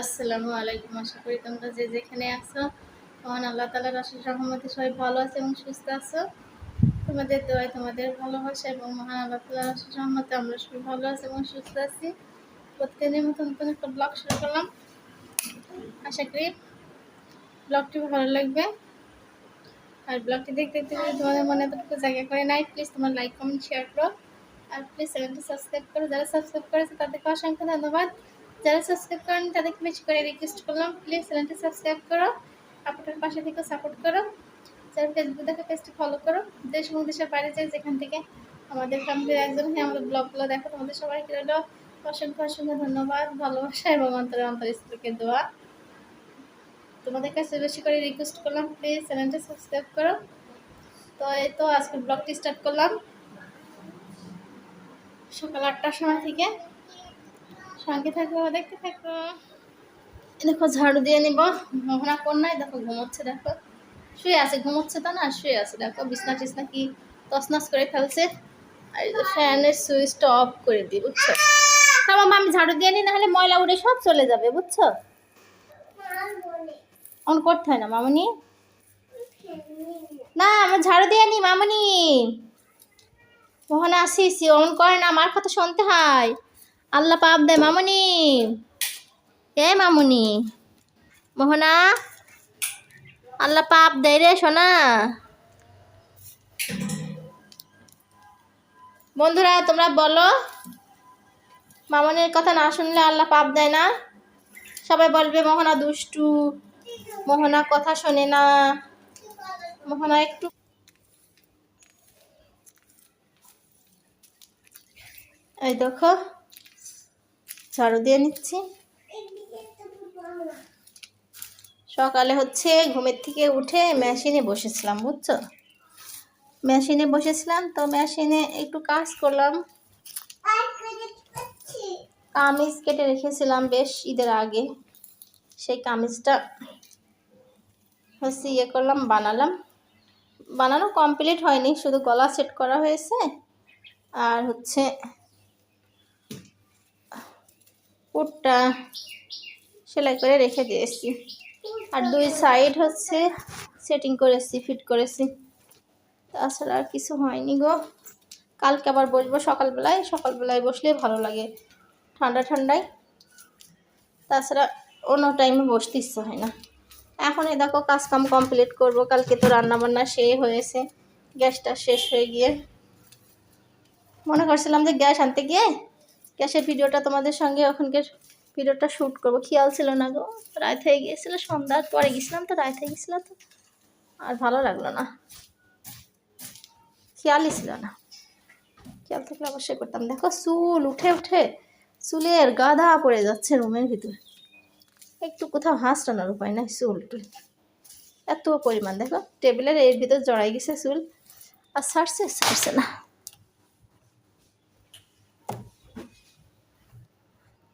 আসসালামু আলাইকুম। আশা করি তোমরা যে যেখানে আছো মহান আল্লাহ তালার আশিস রহমতে সবাই ভালো আছে এবং সুস্থ আছো। তোমাদের দোয়ায় তোমাদের ভালোবাসা এবং মহান আল্লাহ তালার আশিস রহমতে আমরা সবাই ভালো আছি এবং সুস্থ আছি। প্রত্যেকের মতো নতুন একটা ব্লগ শুরু করলাম। আশা করি ব্লগটি ভালো লাগবে। আর ব্লগটি দেখতে দেখতে যদি তোমাদের মনে এতটুকু জায়গা করে নাই প্লিজ তোমার লাইক কমেন্ট শেয়ার করো। আর প্লিজ চ্যানেলটি সাবস্ক্রাইব করো। যারা সাবস্ক্রাইব করেছে তাদেরকে অসংখ্য ধন্যবাদ। যারা সাবস্ক্রাইব করেন তাদেরকে বেশি করে রিকোয়েস্ট করলাম। প্লিজ চ্যানেলটি সাবস্ক্রাইব করো আপনার পাশে থেকে সাপোর্ট করো। যারা ফেসবুক দেখে পেজটি ফলো করো, দেশ এবং দেশের বাইরে যায় যেখান থেকে আমাদের ফ্যামিলির একজন হয়ে, আমাদের ব্লগগুলো দেখো, তোমাদের সবাইকে রইল অসংখ্য অসংখ্য ধন্যবাদ, ভালোবাসা এবং অন্তরে অন্তর স্ত্রীকে দোয়া তোমাদের কাছে বেশি করে রিকোয়েস্ট করলাম প্লিজ চ্যানেলটি সাবস্ক্রাইব করো। তো এই তো আজকে ব্লগটি স্টার্ট করলাম। সকাল আটটার সময় থেকে সঙ্গে থাকো, দেখতে থাকো। দেখো ঝাড়ু দিয়ে নিব। মোহনা কন্যায়, দেখো ঘুমোচ্ছে, দেখো। শুয়ে আছে, ঘুমোচ্ছে তো না, শুয়ে আছে, দেখো, বিছনা টিছনা কি তসনস করে ফেলছে। আর ফ্যানের সুইচটা অফ করে দিই, বুঝছ? হ্যাঁ মামা আমি ঝাড়ু দিয়ে নিই, নাহলে ময়লা উড়ে সব চলে যাবে, বুঝছ? অন করতে হয় না, মামনি? না আমার ঝাড়ু দিয়ে নি মামনি। মোহনা আসিস অন করে না আমার কথা শুনতে হয়। আল্লাহ পাপ দে মামনি। এ মামুনি, মোহনা, আল্লাহ পাপ দেয় রে সোনা। বন্ধুরা, তোমরা বলো, মামনের কথা না শুনলে আল্লাহ পাপ দেয় না। সবাই বলবে, মোহনা দুষ্টু, মোহনা কথা শোনে না। মোহনা একটু এই দেখো ঝাড়ু দিয়ে নিচ্ছি। সকালে হচ্ছে ঘুমের থেকে উঠে মেশিনে বসেছিলাম, বুঝছ? মেশিনে বসেছিলাম, তো মেশিনে একটু কাজ করলাম। কামিজ কেটে রেখেছিলাম বেশ ঈদের আগে। সেই কামিজটা হচ্ছে ইয়ে করলাম, বানালাম। বানানো কমপ্লিট হয়নি, শুধু গলা সেট করা হয়েছে। আর হচ্ছে পুটটা সেলাই করে রেখে দিয়েছি। আর দুই সাইড হচ্ছে সেটিং করেছি ফিট করেছি। তাছাড়া আর কিছু হয়নি গো। কালকে আবার বসবো সকালবেলায়। সকালবেলায় বসলে ভালো লাগে, ঠান্ডা ঠান্ডায়। তাছাড়া অন্য টাইমে বসতে ইচ্ছে হয় না। এখন এই দেখো কাজকাম কমপ্লিট করব। কালকে তো রান্নাবান্না সে হয়েছে, গ্যাসটা শেষ হয়ে গিয়ে। মনে করছিলাম যে গ্যাস আনতে গিয়ে গ্যাসের ভিডিওটা তোমাদের সঙ্গে ওখানকার ভিডিওটা শ্যুট করব। খেয়াল ছিল না গো, রাত হয়ে গিয়েছিল, সন্ধ্যার পরে গেছিলাম তো, রাত হয়ে গেছিল তো। আর ভালো লাগল না। খেয়ালই ছিল না। খেয়াল থাকলে অবশ্যই করতাম। দেখো চুল, উঠে উঠে চুলের গাদা পড়ে যাচ্ছে রুমের ভিতরে। একটু কোথাও হাঁস টানার উপায় নাই চুল টুল। এত পরিমাণ, দেখো টেবিলের এর ভিতর জড়াই গেছে চুল। আর ছাড়ছে ছাড়ছে না।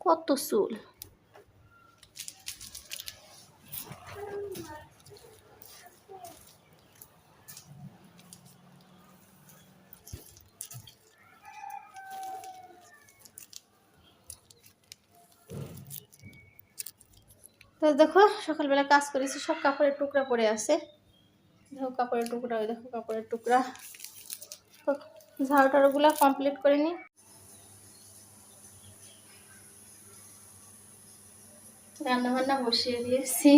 কত চুল? তো দেখো, সকালবেলা কাজ করেছি, সব কাপড়ের টুকরা পড়ে আছে। দেখো কাপড়ের টুকরা, ওই দেখো কাপড়ের টুকরা। ঝাড়ু টাড়ুগুলো কমপ্লিট করে নিই। রান্না বান্না বসিয়ে দিয়েছি।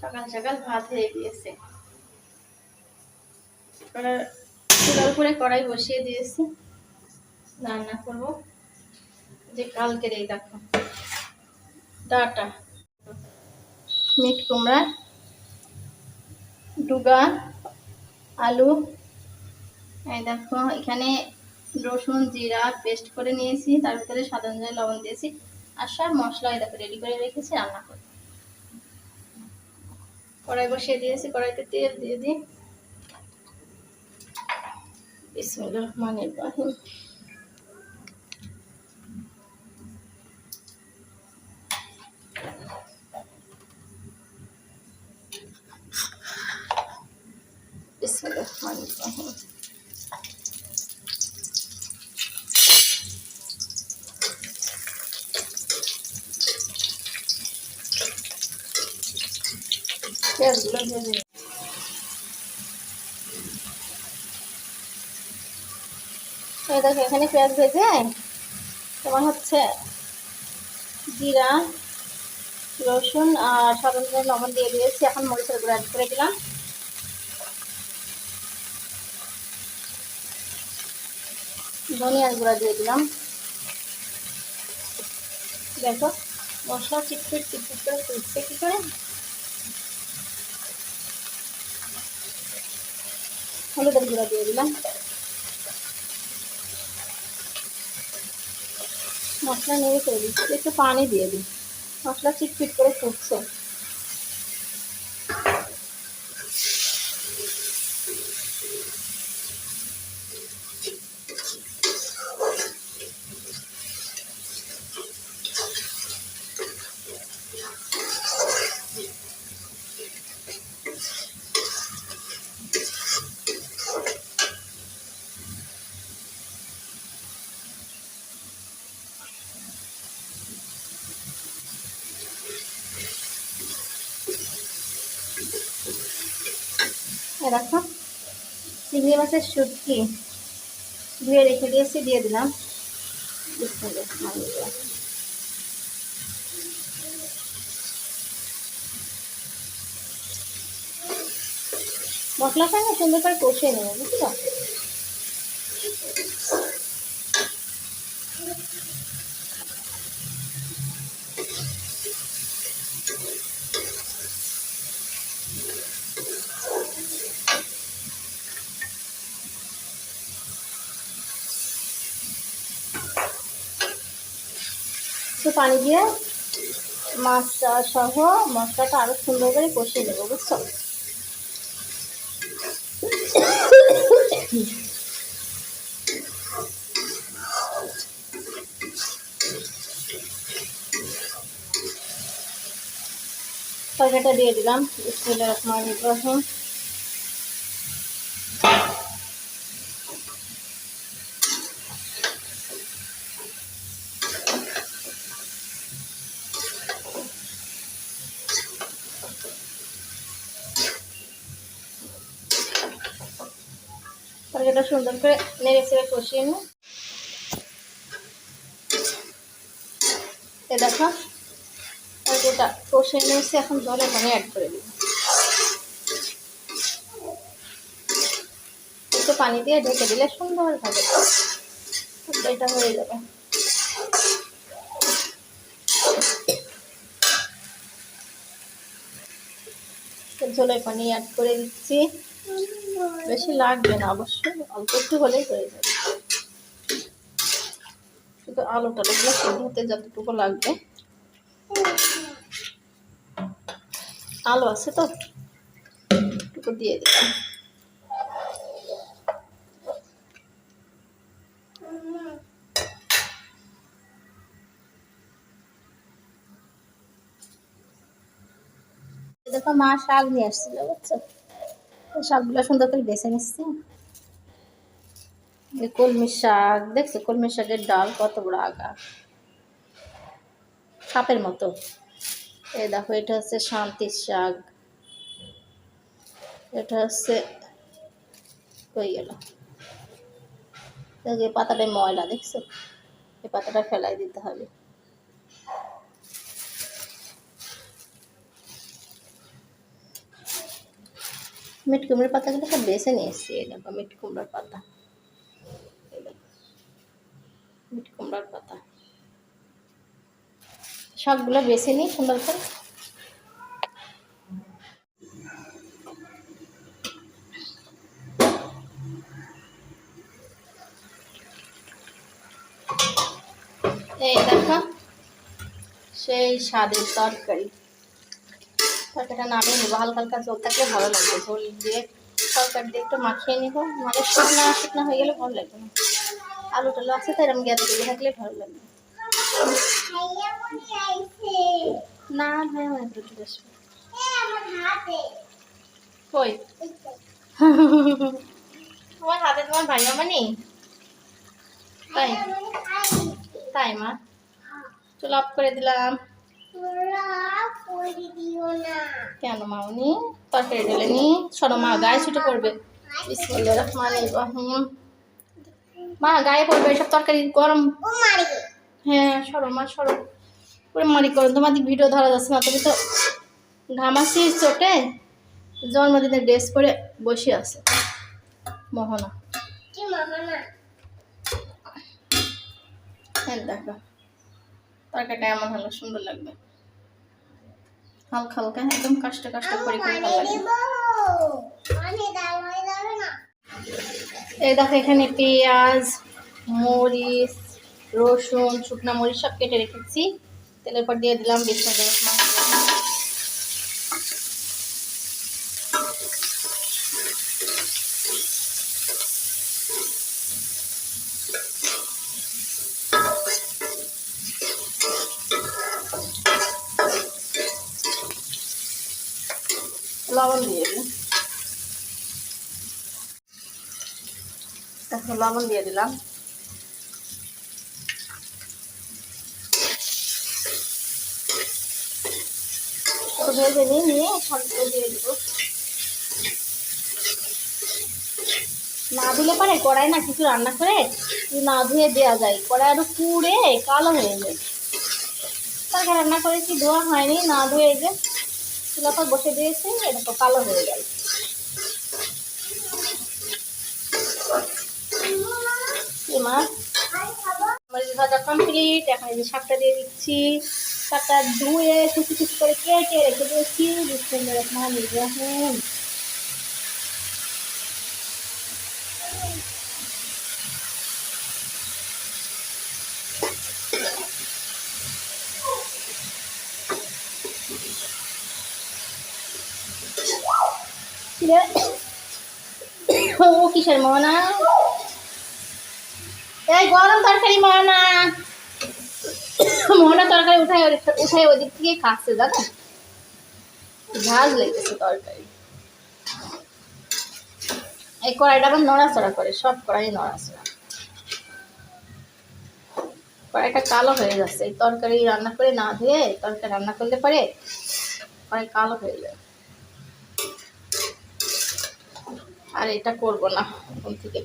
সকাল সকাল ভাত হয়ে গিয়েছে। চুলার উপরে কড়াই বসিয়ে দিয়েছি। রান্না করব। যে কালকের এই দেখো। ডাটা। মিট কুমড়া ডুগা আলু। এই দেখো এখানে রসুন জিরা পেস্ট করে নিয়েছি। তার ভিতরে সাধারণ লবণ দিয়েছি। আর সব মশলা দেখো রেডি করে রেখেছি, রান্না করে কড়াই বসিয়ে দিয়েছি, কড়াইতে তেল দিয়ে দিই। বিসমিল্লাহির রহমানির রহিম। বিসমিল্লাহির রহমানির রহিম। দেখো, এখানে পেঁয়াজ ভেজে তোমার হচ্ছে জিরা, রসুন আর সাধারণ লবণ দিয়ে দিয়েছি। এখন মরিচের গুঁড়ো অ্যাড করে দিলাম। ধনিয়ার গুঁড়া দিয়ে দিলাম। দেখো, মশলা চিটপিট করে কি করে? হলুদের গুঁড়া দিয়ে দিলাম। মশলা নেড়ে তৈরি একটু পানি দিয়ে দিই। মশলা চিটফিট করে ফুটছে। দেখো চিংড়ি মাছের শুটকি ধুয়ে রেখে দিয়েছি, দিয়ে দিলাম। মশলা রহমানির না সুন্দর করে কষিয়ে নেব, বুঝছ? পানি দিয়ে মাছটা সহ মশলাটা আরও সুন্দর করে কষিয়ে নেব, বুঝছ? তরকারিটা দিয়ে দিলাম বিসমিল্লাহির রহমানির রহিম তরকারিটা সুন্দর করে নেড়ে চেড়ে কষিয়ে নিই। এ দেখো তরকারিটা কষিয়ে নিয়েছি, এখন জলে পানি অ্যাড করে দিই একটু পানি দিয়ে ঢেকে দিলে সুন্দর হবে। এটা হয়ে যাবে। ঝোলের পানি অ্যাড করে দিচ্ছি। বেশি লাগবে না, অবশ্যই অল্প একটু হলেই হয়ে যাবে। শুধু আলুটা লাগলে সেদ্ধ হতে যতটুকু লাগবে। আলু আছে তো? একটু দিয়ে দিলাম। দেখো মা শাক নিয়ে আসছিল, বুঝছ? শাকগুলো সুন্দর করে বেছে নিচ্ছি। এই কলমি শাক, দেখছ কলমি শাকের ডাল কত বড় আগা সাপের মতো। এই দেখো, এটা হচ্ছে শান্তির শাক। এটা হচ্ছে হয়ে গেল। এই পাতাটা ময়লা, দেখছ? এই পাতাটা ফেলাই দিতে হবে। মিট কুমড়োর পাতাগুলো সব বেছে নিয়ে এসেছি এই দেখো মিট কুমড়োর পাতা। মিট কুমড়োর পাতা। সবগুলো বেছে নিই সুন্দর করে এই দেখো, সেই স্বাদের তরকারি। তরকারিটা নামিয়ে নেব। হালকা হালকা জল থাকলে ভালো লাগবে। ঝোল দিয়ে তরকারি দিয়ে একটু মাখিয়ে নেব। মানে শুকনো শুকনো হয়ে গেলে ভালো লাগবে না। আলু টালু আছে তো এরকম গ্যাস দিয়ে থাকলে ভালো লাগবে না। ভাই, আমার একটু কই? তোমার হাতে তোমার ভাই মামা নেই? তাই? তাই, মা? চুল অফ করে দিলাম। কেন মামনি তরকারি ঢেলে নি? সরো মা গায়ে ছুটে পড়বে। মা গায়ে পড়বে এসব তরকারি গরম। হ্যাঁ সরো মা সরো করে মারি করো। তোমাদের ভিডিও ধরা যাচ্ছে না তুমি তো ঘামাসি চোটে। জন্মদিনের ড্রেস পরে বসে আছে। মোহনা। হ্যাঁ দেখো তরকারিটা এমন হলো সুন্দর লাগবে হালকা হালকা একদম কষ্ট কষ্ট করে করে এই দেখো এখানে পেঁয়াজ মরিচ রসুন শুকনা মরিচ সব কেটে রেখেছি। তেলের পর দিয়ে দিলাম বিসমিল্লাহির রহমানির লবণ দিয়ে দিই। দেখো লবণ দিয়ে দিলাম। ভেজে নিয়ে নিয়ে শাকগুলো দিয়ে দিব। না ধুলে পারে কড়াই না কিছু রান্না করে না ধুয়ে দেওয়া যায়, কড়াই আরও পুড়ে কালো হয়ে যায়। তাকে রান্না করেছি, ধোয়া হয়নি, না ধুয়ে যে চুলাটা বসে দিয়েছে এটা কালো হয়ে গেল। কি মা মরিচ ভাজা কমপ্লিট এখন এই যে শাকটা দিয়ে দিচ্ছি। শাকটা ধুয়ে কুচি কুচি করে কেটে রেখে দিয়েছি। বিসমিল্লাহির রহমানির কিসের এই গরম তরকারি তরকারি উঠাই উঠাই ওই দিক থেকে খাচ্ছে জানো ঝাঁজ লেগেছে তরকারি। এই কড়াইটা আবার নড়াচড়া করে, সব কড়াই নড়াচড়া। কড়াইটা কালো হয়ে যাচ্ছে। এই তরকারি রান্না করে না ধুয়ে তরকারি রান্না করলে পরে কড়াই কালো হয়ে যায়। আর এটা করব না এখন থেকে।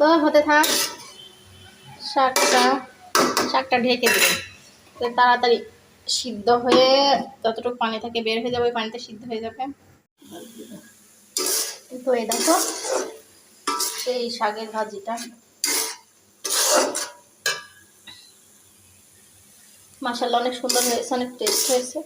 তো হতে থাক, শাকটা শাকটা ঢেকে দিন তাহলে তাড়াতাড়ি সিদ্ধ হয়ে যতটুকু পানি থাকে বের হয়ে যাবে, ওই পানিতে সিদ্ধ হয়ে যাবে। তো এই দেখো, সেই শাকের ভাজিটা। মাসাল্লাহ অনেক সুন্দর হয়েছে, অনেক টেস্ট হয়েছে।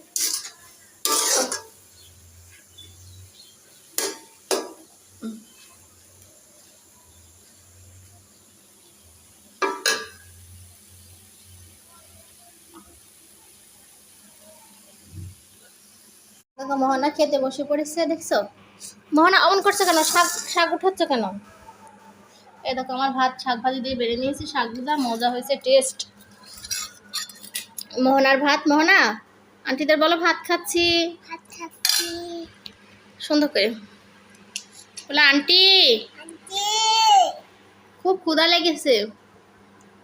দেখো মোহনা খেতে বসে পড়েছে দেখছ? মোহনা অমন করছ কেন? শাক শাক উঠাচ্ছ কেন? এই দেখো আমার ভাত শাক ভাজি দিয়ে বেড়ে নিয়েছি শাকগুলা মজা হয়েছে টেস্ট মোহনার ভাত মোহনা? আন্টিদের বলো ভাত খাচ্ছি। সুন্দর করে। বলে আন্টি! খুব ক্ষুধা লেগেছে।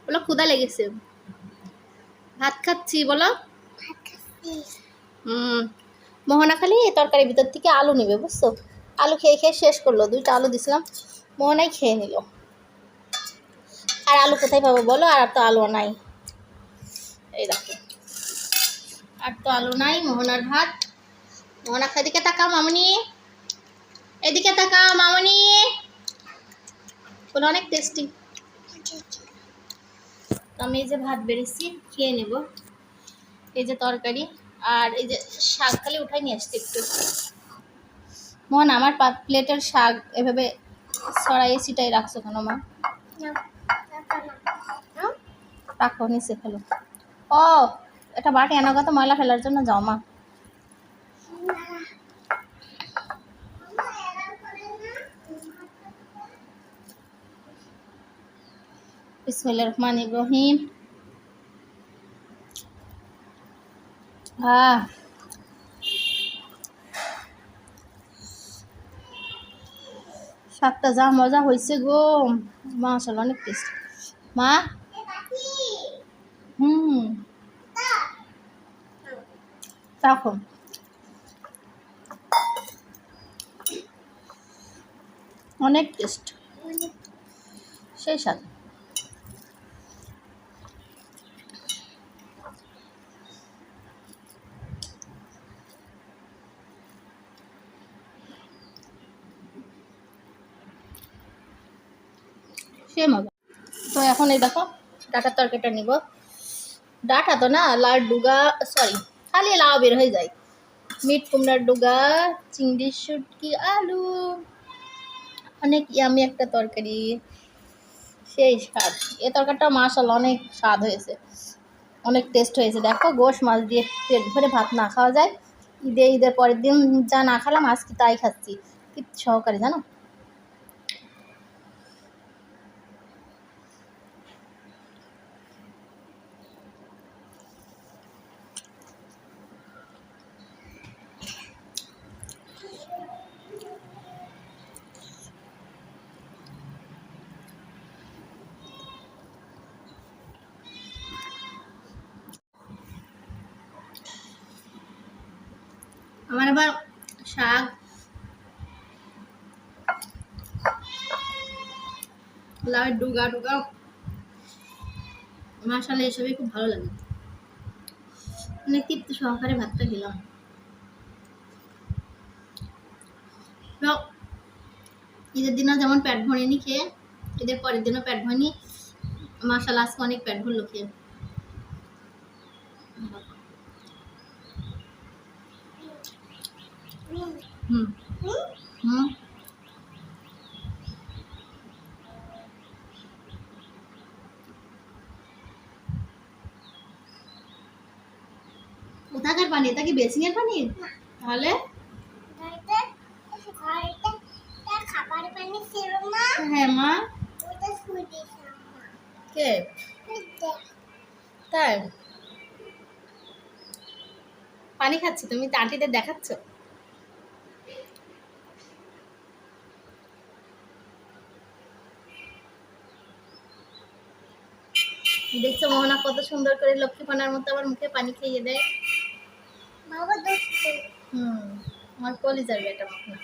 বলো ক্ষুধা লেগেছে। ভাত খাচ্ছি বলো। হুম। মোহনা খালি তরকারির ভিতর থেকে আলু নেবে, বুঝছ? আলু খেয়ে খেয়ে শেষ করল, দুইটা আলু দিছিলাম, মোহনাই খেয়ে নিল। আর আলু কোথায় পাবো বলো? আর তো আলু নাই। এই দেখো। আর তো আলু নাই, মোহনার ভাত। মোহনা এদিকে তাকাও, মামনি। এদিকে তাকাও, মামনি। বলে অনেক টেস্টি আমি এই যে ভাত বেড়েছি, খেয়ে নেব। এই যে তরকারি। আর এই যে শাক খালি উঠাই নিয়ে আসছি একটু। মন আমার পা- প্লেটের শাক এভাবে ছড়াইয়ে ছিটাই রাখছো কেন মা? রাখো নিচে ফেলো। ও এটা বাটি আনা কথা ময়লা ফেলার জন্য যাও মা। বিসমিল্লাহির রহমানির হ্যাঁ। শাকটা যা মজা হয়েছে গো। মা আসলে অনেক টেস্ট মা? হুম। তখন অনেক টেস্ট সেই সাথে সে মজা তো এখন এই দেখো, ডাটার তরকারিটা নিব। ডাটা তো না লাউ ডুগা সরি খালি লাউ বের হয়ে যায়। মিট কুমড়ার ডুগা, চিংড়ি শুটকি, আলু, অনেক ইয়ামি একটা তরকারি। সেই স্বাদ। এ তরকারিটা মাশাল্লাহ অনেক স্বাদ হয়েছে। অনেক টেস্ট হয়েছে। দেখো, গোশ মাছ দিয়ে পেট ভরে ভাত না খাওয়া যায়। ঈদে, ঈদের পরের দিন যা না খেলাম, আজকে তাই খাচ্ছি। কি সহকারে, জানো? আমার আবার শাক ডুগা ডুগা মাসালে এসবই খুব ভালো লাগে। অনেক সহকারে ভাতটা খেলাম। ঈদের দিনও যেমন প্যাট ভরেনি খেয়ে, ঈদের পরের দিনও প্যাট ভরেনি। মাসাল আজকে অনেক প্যাট ভরলো খেয়ে। হুম। হুম। কোথাকার পানি? এটা কি বেসিং এর পানি তাহলে হ্যাঁ মা। কে? তাই? পানি খাচ্ছি? তুমি আন্টিদের দেখাচ্ছ? দেখছ মোহনা কত সুন্দর করে লক্ষ্মী পানার মতো আবার মুখে পানি খাইয়ে দেয়। হুম আমার কলিজার বেটা মোহনা।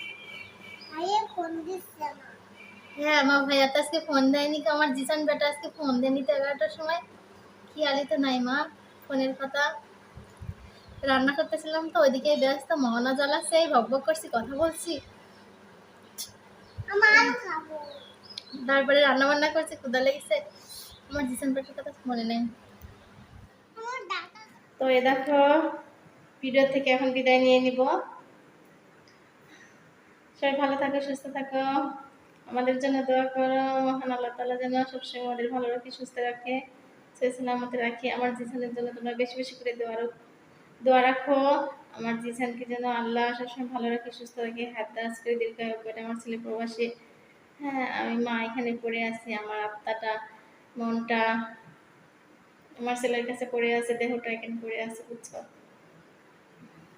হ্যাঁ আমার ভাইয়া তো আজকে ফোন দেয়নি আমার জিসান বেটা আজকে ফোন দেয়নি তো এগারোটার সময়। কি আলি তো নাই মা ফোনের কথা। রান্না করতেছিলাম তো ওইদিকে ব্যস্ত মহনা জ্বালাচ্ছে এই ভক ভক করছি কথা বলছি। তারপরে রান্না বান্না করছি ক্ষুদা লেগেছে। আমার কথা মনে নেই? তো এ দেখো ভিডিও থেকে এখন বিদায় নিয়ে নিব। সবাই ভালো থাকো সুস্থ থাকো। আমাদের জন্য দোয়া করো মহান আল্লাহ তালা যেন সবসময় আমাদের ভালো রাখি সুস্থ রাখে। সেই সালামতে রাখি। আমার জিসানের জন্য তোমরা বেশি বেশি করে দোয়া দোয়া রাখো। আমার জিসানকে যেন আল্লাহ সবসময় ভালো রাখে সুস্থ রাখে। হাত দাস করে দীর্ঘায়ু করে আমার ছেলে প্রবাসী। হ্যাঁ আমি মা এখানে পড়ে আছি। আমার আত্মাটা মনটা আমার ছেলের কাছে পড়ে আছে, দেহটা এখানে পড়ে আছে, বুঝছ?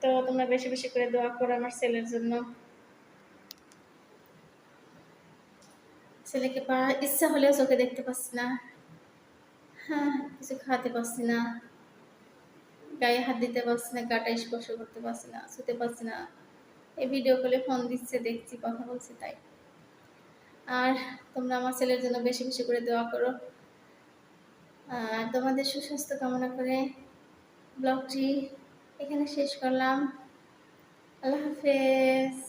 তো তোমরা বেশি বেশি করে দোয়া করো আমার ছেলের জন্য। ছেলেকে পা ইচ্ছা হলেও চোখে দেখতে পাচ্ছি না। হ্যাঁ কিছু খাওয়াতে পারছি না। গায়ে হাত দিতে পারছি না, গাটা স্পর্শ করতে পারছি না, শুতে পারছি না। এই ভিডিও কলে ফোন দিচ্ছে, দেখছি, কথা বলছি, তাই। আর তোমরা আমার ছেলের জন্য বেশি বেশি করে দোয়া করো। আর তোমাদের সুস্বাস্থ্য কামনা করে ব্লগটি এখানে শেষ করলাম। আল্লাহ হাফেজ।